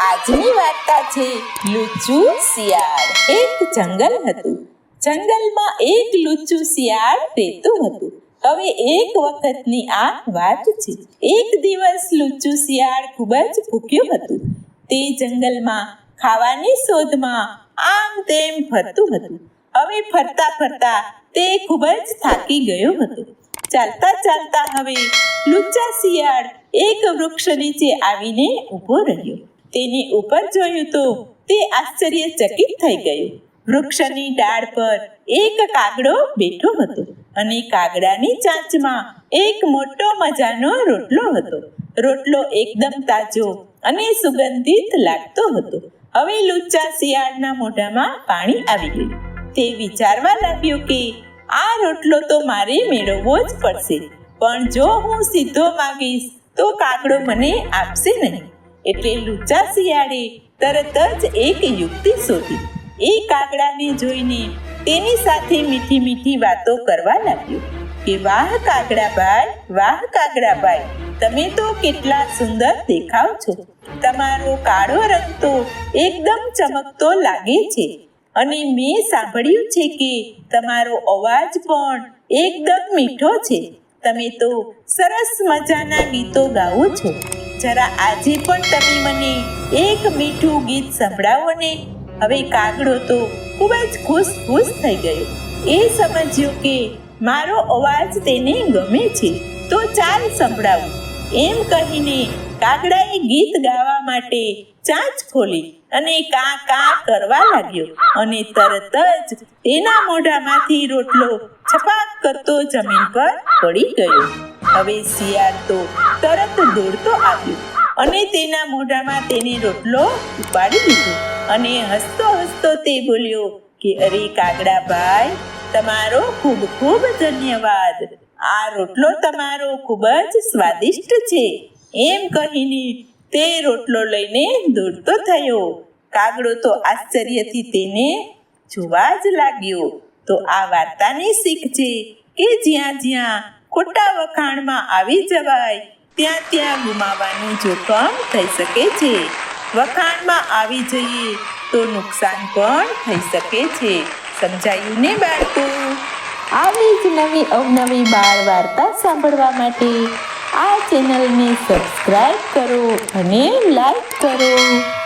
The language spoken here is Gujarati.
આજની વાર્તા છે લુચ્ચુ શિયાળ. એક જંગલ હતું. જંગલમાં એક લુચ્ચુ શિયાળ રહેતું હતું. હવે એક વખતની આ વાત છે. એક દિવસ લુચ્ચુ શિયાળ ખૂબ જ ભૂખ્યું હતું. તે જંગલમાં ખાવાની શોધમાં આમ તેમ ફરતું હતું. હવે ફરતા ફરતા તે ખૂબ જ થાકી ગયો હતો. ચાલતા ચાલતા હવે લુચ્ચા શિયાળ એક વૃક્ષ નીચે આવીને ઊભો રહ્યો. તેની ઉપર જોયું તો તે આશ્ચર્યચકિત થઈ ગયું. વૃક્ષની ડાળ પર એક કાગડો બેઠો હતો અને કાગડાની ચાંચમાં એક મોટો મજાનો રોટલો હતો. રોટલો એકદમ તાજો અને સુગંધિત લાગતો હતો. હવે લુચ્ચા શિયાળના મોઢામાં પાણી આવી ગયું. તે વિચારવા લાગ્યો કે આ રોટલો તો મારે મેળવવો જ પડશે. પણ જો હું સીધો માંગીશ તો કાગડો મને આપશે નહીં. એટલે લુચ્ચા શિયાળે તરત જ એક યુક્તિ શોધી. એ કાગડાને જોઈને તેની સાથે મીઠી મીઠી વાતો કરવા લાગ્યો કે, વાહ કાગડાભાઈ વાહ કાગડાભાઈ તમે તો કેટલા સુંદર દેખાવ છો. તમારો કાળો રંગ તો એકદમ ચમકતો લાગે છે. અને મેં સાંભળ્યું છે કે તમારો અવાજ પણ એકદમ મીઠો છે. તમે તો સરસ મજાના ગીતો ગાઓ છો. જરા આજે પણ તમે મને એક મીઠું ગીત સંભળાવો ને. હવે કાગડો તો ખૂબ જ ખુશ ખુશ થઈ ગયો. એ સમજ્યો કે મારો અવાજ તેને ગમે છે, તો ચાલ સંભળાવું. એમ કહીને કાગડાએ ગીત ગાવા માટે ચાંચ ખોલી અને કા કા કરવા લાગ્યો અને તરત જ તેના મોઢામાંથી રોટલો છપાક કરતો જમીન પર પડી ગયો. હવે શિયાળ તો તરત દોડતો આવ્યો. અને તેના મોઢામાં તેને રોટલો ઉપાડી દીધો. અને હસતો હસતો તે બોલ્યો કે, અરે કાગડા ભાઈ, તમારો ખૂબ ખૂબ ધન્યવાદ. આ રોટલો તમારો ખૂબ જ સ્વાદિષ્ટ છે. એમ કહીને તે રોટલો લઈને દોડતો થયો. કાગડો તો આશ્ચર્યથી તેને જોવા જ લાગ્યો. તો આ વાર્તાની શીખ છે કે જ્યાં જ્યાં ખોટા વખાણમાં આવી જવાય. ત્યાં ત્યાં ગુમાવાનું જોખમ થઈ શકે છે. વખાણમાં આવી જઈએ તો નુકસાન પણ થઈ શકે છે. સમજાયું ને બાળકો? આવી જ નવી અવનવી બાળ વાર્તા સાંભળવા માટે આ ચેનલને સબસ્ક્રાઈબ કરો અને લાઈક કરો.